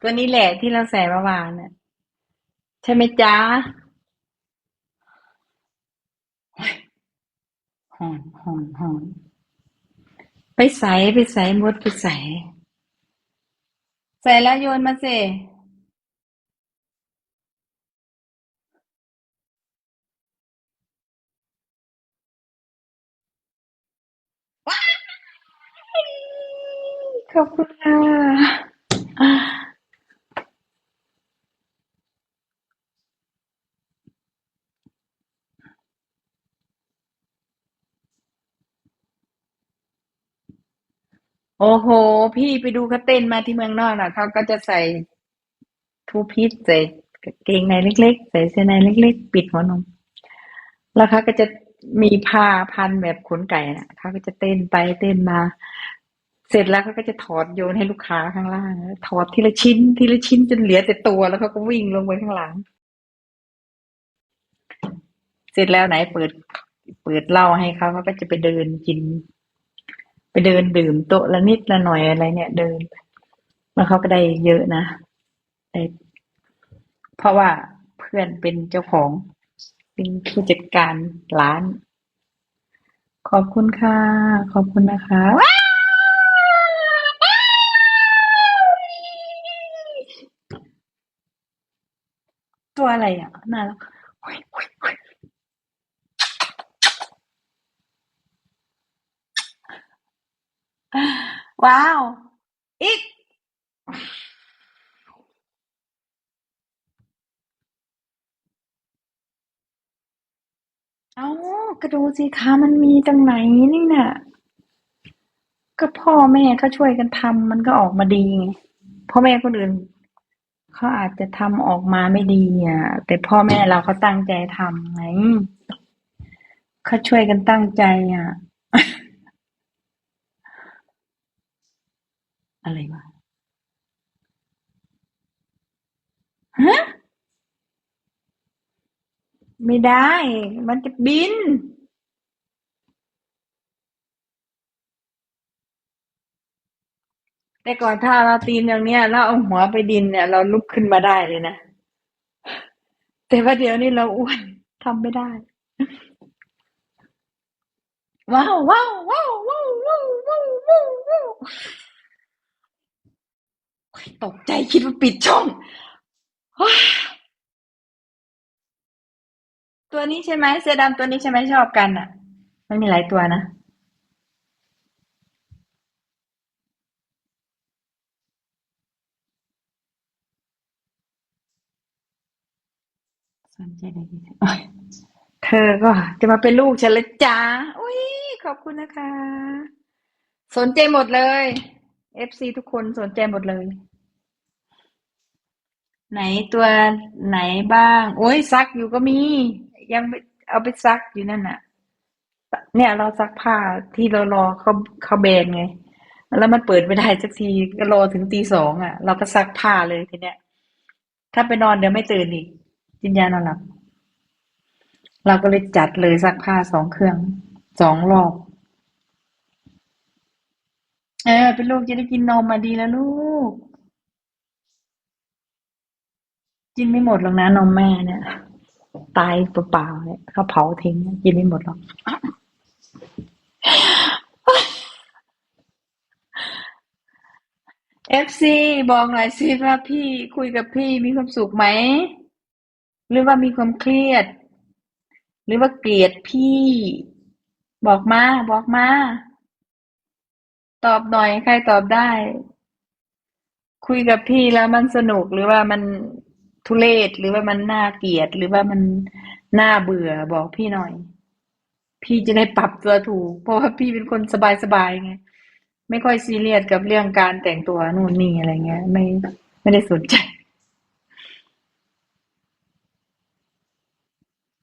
ตัวนี้แหละที่เราใส่เมื่อวานน่ะ ใช่ไหมจ๊ะหอนหอนหอนไปใส่ไปใส่มดไปใส่ ใส่แล้วโยนมาสิ ขอบคุณค่ะ โอ้โห พี่ไปดูเขาเต้นมาที่เมืองนอกน่ะเขาก็จะใส่ทูพีซใส่กางเกงในเล็กๆ ใส่เสื้อในเล็กๆ ปิดหัวนม แล้วเขาก็จะมีผ้าพันแบบขนไก่น่ะเขาก็จะเต้นไปเต้นมา เสร็จแล้วเขาก็จะถอดโยนให้ลูกค้าข้างล่างถอดทีละชิ้น ทีละชิ้นจนเหลือแต่ตัวแล้วเขาก็วิ่งลงไปข้างหลัง เสร็จแล้วไหนเปิด เปิดเหล้าให้เขาเขาก็จะไปเดินกิน ไปเดินดื่มโต๊ะละนิดละหน่อยอะไรเนี่ย เดินแล้วเขาก็ได้เยอะนะได้เพราะว่าเพื่อนเป็นเจ้าของเป็นผู้จัดการร้าน ขอบคุณค่ะ ขอบคุณนะคะว้าย ตัวอะไรอะนารักโอ้ยโอ้ยโอ้ยว้าว อีก เอากระดูสิคะมันมีตรงไหนนี่น่ะ ก็พ่อแม่เขาช่วยกันทำมันก็ออกมาดีไงพ่อแม่คนอื่น เขาอาจจะทำออกมาไม่ดีอะ แต่พ่อแม่เราเขาตั้งใจทำไงเขาช่วยกันตั้งใจอะ อะไรวะฮะไม่ได้ มันจะบิน แต่ก่อนถ้าเราตีนอย่างเนี้ยแล้วเอาหัวไปดินเนี่ย เราลุกขึ้นมาได้เลยนะ แต่ว่าเดี๋ยวนี้เราอ้วนทำไม่ได้ ว้าวว้าวว้าวว้าวว้าวว้าวว้าวว้าวตกใจคิดว่าปิดช่องตัวนี้ใช่ไหมเสื้อดำตัวนี้ใช่ไหมชอบกันอะ มันมีหลายตัวนะ สนใจอะไรดีโอ๊ยเธอก็จะมาเป็นลูกฉันลยจ้าอุ้ยขอบคุณนะคะ สนใจหมดเลยเอฟซีทุกคนสนใจหมดเลย ไหนตัวไหนบ้าง โอ้ยซักอยู่ก็มี ยังไม่เอาไปซักอยู่นั่นน่ะ เนี่ยเราซักผ้าที่เรารอเขาเขาแบนไง แล้วมันเปิดไม่ได้สักทีก็รอถึงตีสองอะ เราก็ซักผ้าเลยทีเนี้ย ถ้าไปนอนเดี๋ยวไม่ตื่นอีก กินยานอนหลับ เราก็เลยจัดเลยซักผ้าสองเครื่องสองรอบเออเป็นลูกจะได้กินนมมาดีแล้วลูก กินไม่หมดหรอกนะนมแม่เนี่ย ตายเปล่าๆเนี่ยเขาเผาทิ้งกินไม่หมดหรอกเอฟซีบอกหน่อยสิว่าพี่คุยกับพี่มีความสุขไหม หรือว่ามีความเครียด หรือว่าเกลียดพี่ บอกมา บอกมา ตอบหน่อยใครตอบได้ คุยกับพี่แล้วมันสนุกหรือว่ามันทุเรศหรือว่ามันน่าเกลียด หรือว่ามันน่าเบื่อบอกพี่หน่อย พี่จะได้ปรับตัวถูก เพราะว่าพี่เป็นคนสบายๆไงไม่ค่อยซีเรียสกับเรื่องการแต่งตัวนู่นนี่อะไรเงี้ย ไม่ไม่ได้สนใจ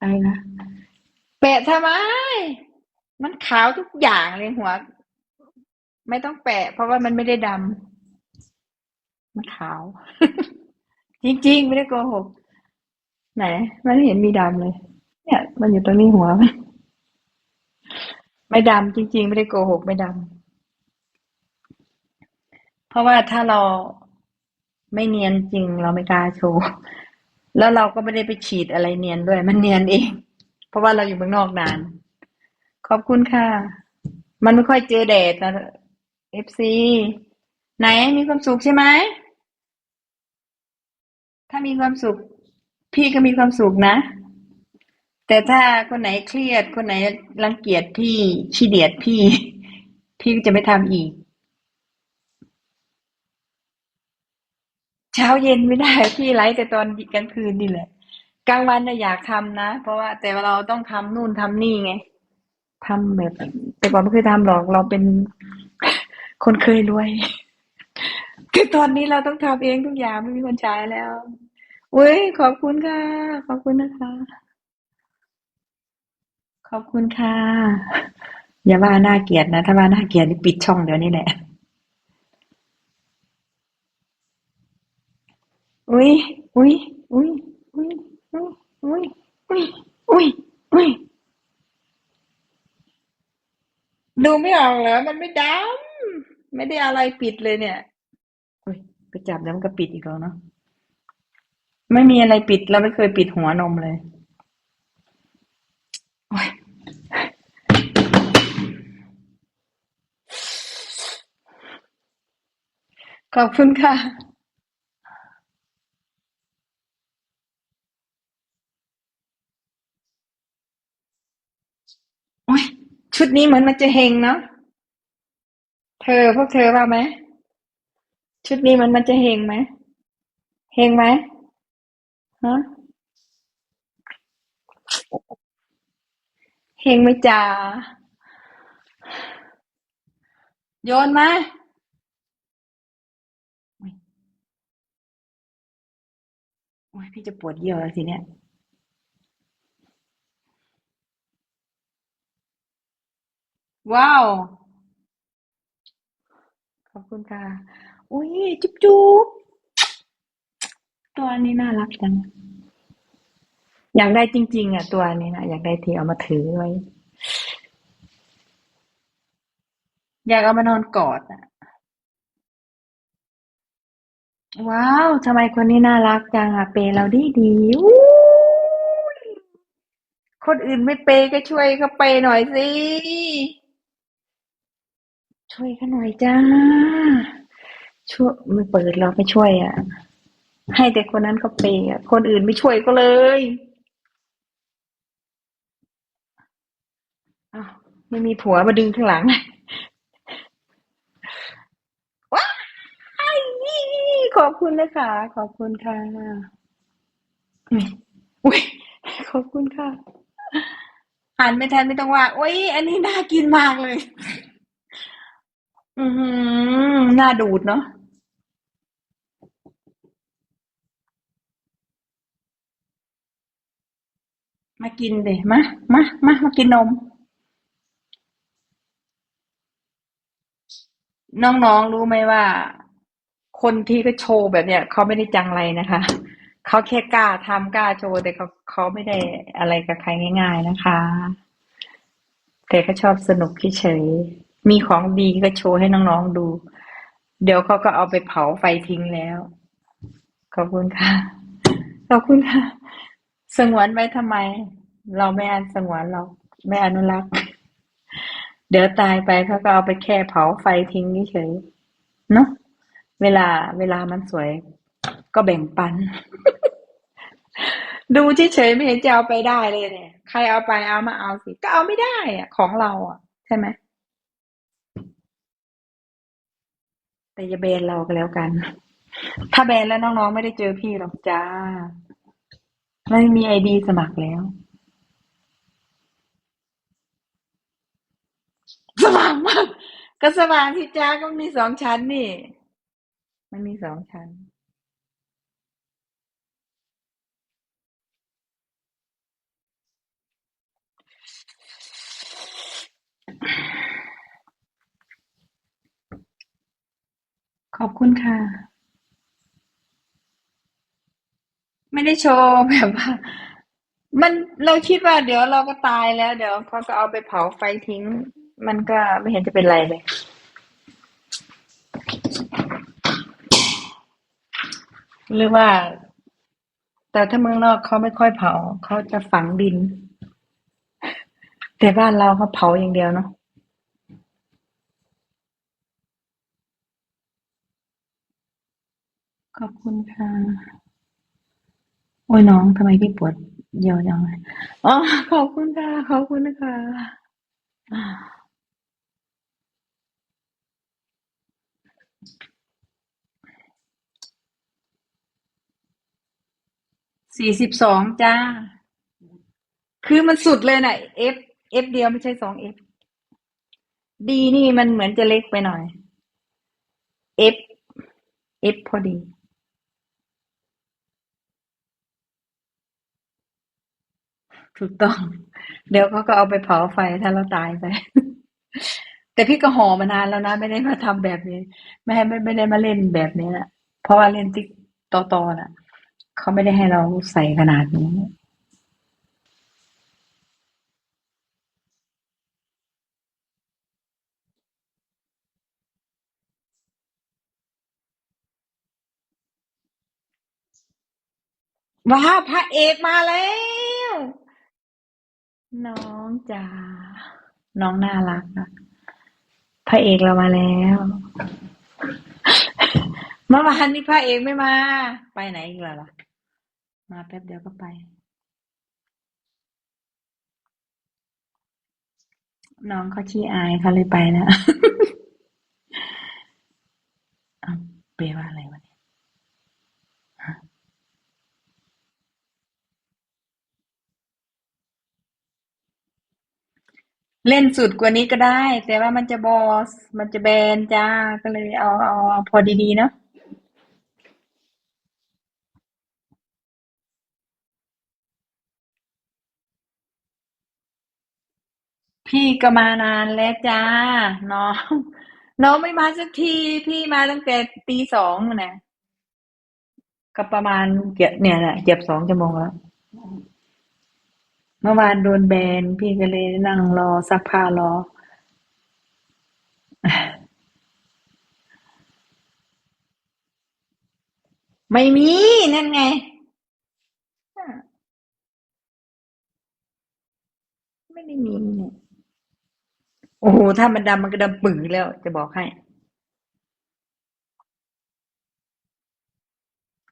อะไรนะแปะทำไม มันขาวทุกอย่างเลยหัว ไม่ต้องแปะ เพราะว่ามันไม่ได้ดำมันขาว จริงๆ ไม่ได้โกหก ไหน มันไม่เห็นมีดำเลย เนี่ย มันอยู่ตรงนี้หัวมันไม่ดำจริง ๆ ไม่ได้โกหกไม่ดำเพราะว่าถ้าเราไม่เนียนจริงเราไม่กล้าโชว์ แล้วเราก็ไม่ได้ไปฉีดอะไรเนียนด้วย มันเนียนเอง เพราะว่าเราอยู่เมืองนอกนาน ขอบคุณค่ะ มันไม่ค่อยเจอแดดนะเอฟซีไหนมีความสุขใช่ไหม ถ้ามีความสุข พี่ก็มีความสุขนะ แต่ถ้าคนไหนเครียดคนไหนรังเกียจพี่ขี้เดียดพี่ พี่ก็จะไม่ทำอีก เช้าเย็นไม่ได้พี่ไลฟ์แต่ตอนกลางคืนนี่แหละ กลางวันน่ะอยากทำนะ เพราะว่าแต่เราต้องทำนู่นทำนี่ไงทำแบบ แต่ก่อนไม่เคยทำหรอกเราเป็นคนเคยรวยคือตอนนี้เราต้องทำเองทุกอย่างไม่มีคนใช้แล้วอุ้ยขอบคุณค่ะ ขอบคุณนะคะ ขอบคุณค่ะ อย่าว่าน่าเกลียดนะ ถ้าว่าน่าเกลียดนี่ปิดช่องเดี๋ยวนี้แหละ อุ้ยอุ้ยอุ้ยอุ้ยอุ้ยอุ้ยอุ้ยอุ้ยอุ้ยดูไม่ออกเหรอมันไม่ดำไม่ได้อะไรปิดเลยเนี่ยอุ้ยไปจับแล้วมันก็ปิดอีกแล้วเนาะไม่มีอะไรปิดเราไม่เคยปิดหัวนมเลยโอ้ยขอบคุณค่ะ โอ้ยชุ ดนี้เหมือนมันจะเฮงเนาะเธอพวกเธอว่าไหมชุดนี้มันมันจะเฮงไหมเฮงไหมฮะเฮงไหมจ๊ะโยนมาโอ้ยโอ้ยพี่จะปวดเยี่ยวแล้วสิเนี่ย ว้าว ขอบคุณค่ะ อุ้ยจุ๊บจุ๊บตัวนี้น่ารักจัง อยากได้จริง ๆ อะ ตัวนี้นะอยากได้ที่เอามาถือไว้ อยากเอามานอนกอดอะ ว้าวทำไมคนนี้น่ารักจังอะ เปย์เราดีดีอู้ยคนอื่นไม่เปย์ก็ช่วยเขาเปย์หน่อยสิ ช่วยเขาหน่อยจ้า ช่วยไม่เปิดเราไม่ช่วยอะ ให้แต่คนนั้นเขาเปย์อะ คนอื่นไม่ช่วยก็เลยอ้าวไม่มีผัวมาดึงข้างหลังว้ายขอบคุณนะคะ ขอบคุณค่ะอุ๊ยอุ้ยขอบคุณค่ะอ่านไม่ทันไม่ต้องว่าโอ้ยอันนี้น่ากินมากเลย อือน่าดูดเนาะ มากินเดยมา มา มา มากินนม น้อง ๆ รู้ไหมว่า คนที่ก็โชว์แบบเนี้ยเขาไม่ได้จังไรนะคะ เขาแค่กล้าทำกล้าโชว์ แต่เขาเขาไม่ได้อะไรกับใครง่าย ๆ นะคะ แต่ก็ชอบสนุกเฉยๆ มีของดีก็โชว์ให้น้องๆดู เดี๋ยวเขาก็เอาไปเผาไฟทิ้งแล้ว ขอบคุณค่ะ ขอบคุณค่ะ สงวนไว้ทำไม เราไม่อันสงวนเราไม่อนุรักษ์ เดี๋ยวตายไปเขาก็เอาไปแค่เผาไฟทิ้งเฉยเนาะเวลาเวลามันสวย ก็แบ่งปัน ดูเฉยๆไม่เห็นจะเอาไปได้เลยเนี่ย ใครเอาไปเอามาเอาสิ ก็เอาไม่ได้อะของเราอะ ใช่ไหม แต่อย่าแบนเราก็แล้วกัน ถ้าแบนแล้วน้องๆไม่ได้เจอพี่หรอกจ้า ไม่มีไอดีสมัครแล้ว สว่างมากก็สว่างที่จ้าก็มีสองชั้นนี่ มันมีสองชั้น ขอบคุณค่ะ ไม่ได้โชว์แบบว่า มันเราคิดว่าเดี๋ยวเราก็ตายแล้ว เดี๋ยวเขาก็เอาไปเผาไฟทิ้ง มันก็ไม่เห็นจะเป็นไรเลย หรือว่า แต่ถ้าเมืองนอกเขาไม่ค่อยเผา เขาจะฝังดิน แต่บ้านเราเขาเผาอย่างเดียวเนาะ ขอบคุณค่ะ โอ้ยน้องทำไมพี่ปวดเยี่ยวจังเลยอ๋อขอบคุณค่ะ ขอบคุณนะคะสี่สิบสองจ้า คือมันสุดเลยน่ะ F F เดียวไม่ใช่สอง F D นี่มันเหมือนจะเล็กไปหน่อย F F พอดี ถูกต้อง เดี๋ยวเขาก็เอาไปเผาไฟถ้าเราตายไป แต่พี่ก็ห่อมานานแล้วนะ ไม่ได้มาทำแบบนี้ ไม่ให้ไม่ไม่ได้มาเล่นแบบนี้นะเพราะว่าเล่นติ๊กต่อต่อน่ะเขาไม่ได้ให้เราใส่ขนาดนี้ว้าพระเอกมาแล้ว น้องจ๋า น้องน่ารักอะพระเอกเรามาแล้ว เมื่อวานนี้พระเอกไม่มา ไปไหนอีกแล้วล่ะ มาแป๊บเดียวก็ไป น้องเขาขี้อายเขาเลยไปแล้วเปลว่าอะไรวะ เล่นสุดกว่านี้ก็ได้ แต่ว่ามันจะบอส มันจะแบนจ้า ก็เลยเอาเอาเอาพอดีๆเนาะพี่ก็มานานแล้วจ้า น้อง น้องไม่มาสักที พี่มาตั้งแต่ตีสองนะก็ประมาณเกือบเนี่ยแหละเกือบสองชั่วโมงแล้ว มื่อวานโดนแบน พี่ก็เลยนั่งรอซักผ้ารอ ไม่มี นั่นไง ไม่ได้มีเนี่ยโอ้โห ถ้ามันดำมันก็ดำปึ๋งแล้ว จะบอกให้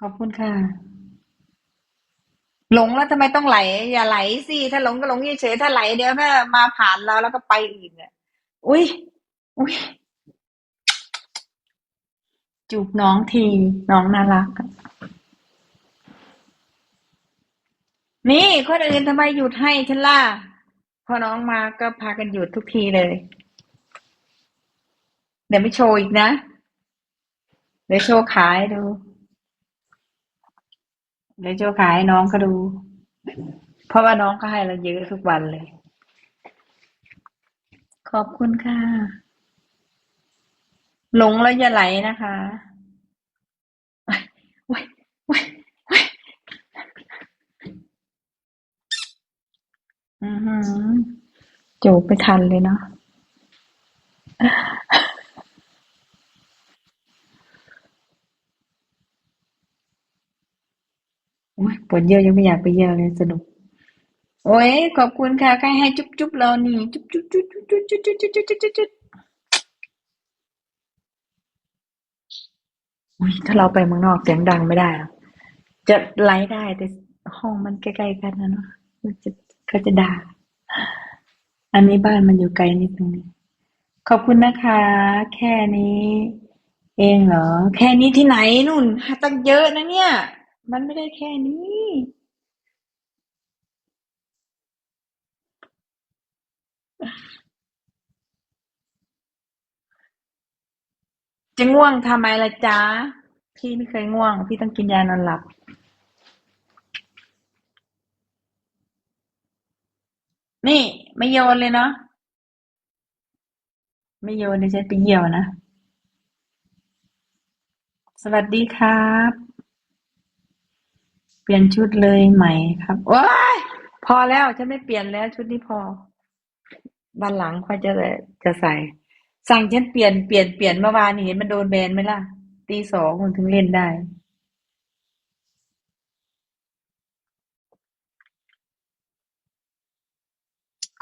ขอบคุณค่ะ หลงแล้วทำไมต้องไหล อย่าไหลสิถ้าหลงก็หลงเฉยๆถ้าไหลเดี๋ยวแม่มาผ่านเราแล้วก็ไปอีกเนี่ยอุ้ยอุ้ยจูบน้องทีน้องน่ารัก นี่คนอื่นทำไมหยุดให้ฉันล่ะพอน้องมาก็พากันหยุดทุกทีเลย เดี๋ยวไม่โชว์อีกนะ เดี๋ยวโชว์ขายดู เดี๋ยวโชว์ขายให้น้องก็ดู เพราะว่าน้องก็ให้เราเยอะทุกวันเลย ขอบคุณค่ะ หลงแล้วอย่าไหลนะคะอือหือจูบไม่ทันเลยเนาะโอ้ย ปวดเยี่ยวยังไม่อยากไปเยี่ยวเลยสนุก โอ้ยขอบคุณค่ะใครให้จุ๊บจุ๊บเรานี่ จุ๊บจุ๊บจุ๊บจุ๊บจุ๊บจุ๊บจุ๊บจุ๊บจุ๊บจุ๊บจุ๊บถ้าเราไปเมืองนอกเสียงดังไม่ได้หรอจะไลฟ์ได้แต่ห้องมันใกล้ๆกันนะเนาะมันจะเขาจะด่า อันนี้บ้านมันอยู่ไกลนิดนึงขอบคุณนะคะ แค่นี้ เองเหรอ แค่นี้ที่ไหนนู่นตั้งเยอะนะเนี่ย มันไม่ได้แค่นี้ จะง่วงทำไมล่ะจ๊ะ พี่ไม่เคยง่วง พี่ต้องกินยานอนหลับนี่ ไม่โยนเลยเนาะไม่โยนเดี๋ยวฉันไปเยี่ยวนะ สวัสดีครับ ปลี่ยนชุดเลยไหมครับว้ายพอแล้วฉันไม่เปลี่ยนแล้วชุดนี้พอวันหลังค่อยจะจะใส่ สั่งฉันเปลี่ยนเปลี่ยนเปลี่ยนเมื่อวานเห็นมันโดนแบนไหมล่ะตีสองมันถึงเล่นได้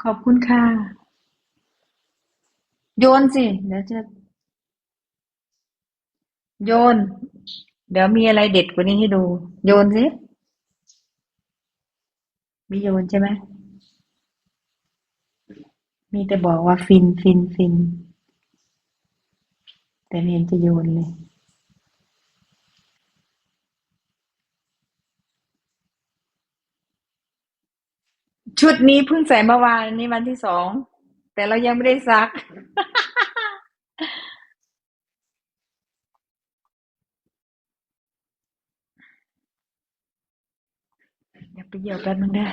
ขอบคุณค่ะ โยนสิ เดี๋ยวจะ โยน เดี๋ยวมีอะไรเด็ดกว่านี้ให้ดู โยนสิ มีโยนใช่ไหมมีแต่บอกว่าฟินฟินฟิน แต่ไม่เห็นจะโยนเลยชุดนี้เพิ่งใส่เมื่อวานนนี้วันที่สอง แต่เรายังไม่ได้ซัก อยาก ไปเยี่ยวแป๊บนึงได้